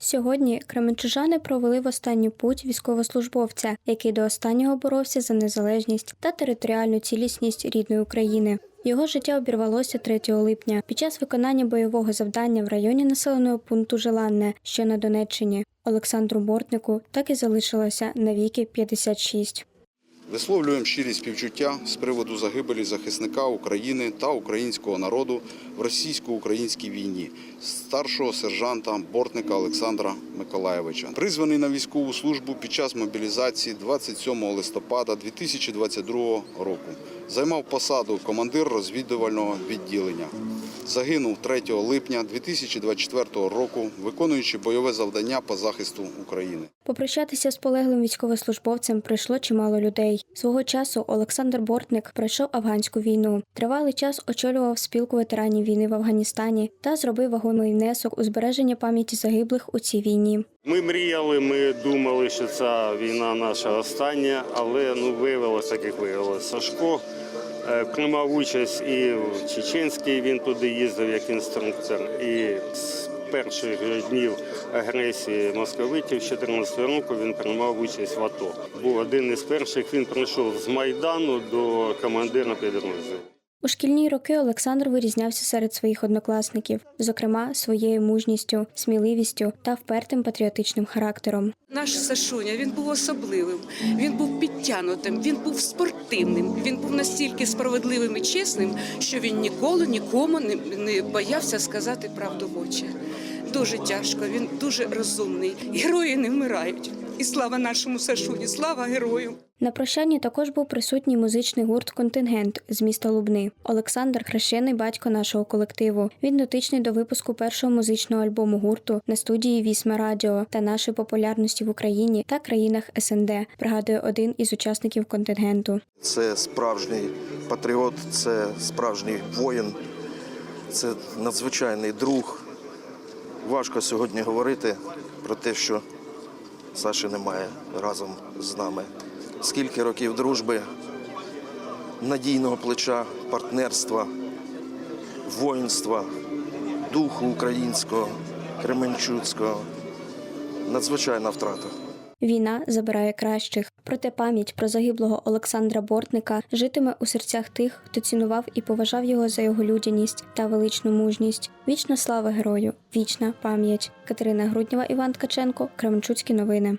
Сьогодні кременчужани провели в останню путь військовослужбовця, який до останнього боровся за незалежність та територіальну цілісність рідної України. Його життя обірвалося 3 липня під час виконання бойового завдання в районі населеного пункту Желанне, що на Донеччині. Олександру Бортнику так і залишилося навіки 56. Висловлюємо щирі співчуття з приводу загибелі захисника України та українського народу в російсько-українській війні старшого сержанта Бортника Олександра Миколаєвича. Призваний на військову службу під час мобілізації 27 листопада 2022 року. Займав посаду командир розвідувального відділення. Загинув 3 липня 2024 року, виконуючи бойове завдання по захисту України. Попрощатися з полеглим військовослужбовцем прийшло чимало людей. Свого часу Олександр Бортник пройшов афганську війну. Тривалий час очолював спілку ветеранів війни в Афганістані та зробив вагомий внесок у збереження пам'яті загиблих у цій війні. Ми мріяли, ми думали, що ця війна наша остання, але ну виявилося, як виявилося. Сашко е, приймав участь і в Чеченській, він туди їздив як інструктор. І перших днів агресії московитів 2014 року він приймав участь в АТО. Був один із перших. Він прийшов з Майдану до командира підрозділу. У шкільні роки Олександр вирізнявся серед своїх однокласників, зокрема своєю мужністю, сміливістю та впертим патріотичним характером. Наш Сашуня він був особливим, він був підтянутим, він був спортивним. Він був настільки справедливим і чесним, що він ніколи нікому не, боявся сказати правду в очі. Дуже тяжко, він дуже розумний. Герої не вмирають. І слава нашому Сашуні, слава герою! На прощанні також був присутній музичний гурт Контингент з міста Лубни. Олександр хрещений батько нашого колективу. Він дотичний до випуску першого музичного альбому гурту на студії Вісма Радіо та нашої популярності в Україні та країнах СНД. Пригадує один із учасників контингенту. Це справжній патріот, це справжній воїн, це надзвичайний друг. Важко сьогодні говорити про те, що Саші немає разом з нами. Скільки років дружби, надійного плеча, партнерства, воїнства, духу українського, кременчуцького. Надзвичайна втрата. Війна забирає кращих, проте пам'ять про загиблого Олександра Бортника житиме у серцях тих, хто цінував і поважав його за його людяність та величну мужність. Вічна слава герою, вічна пам'ять. Катерина Груднєва, Іван Ткаченко, Кременчуцькі новини.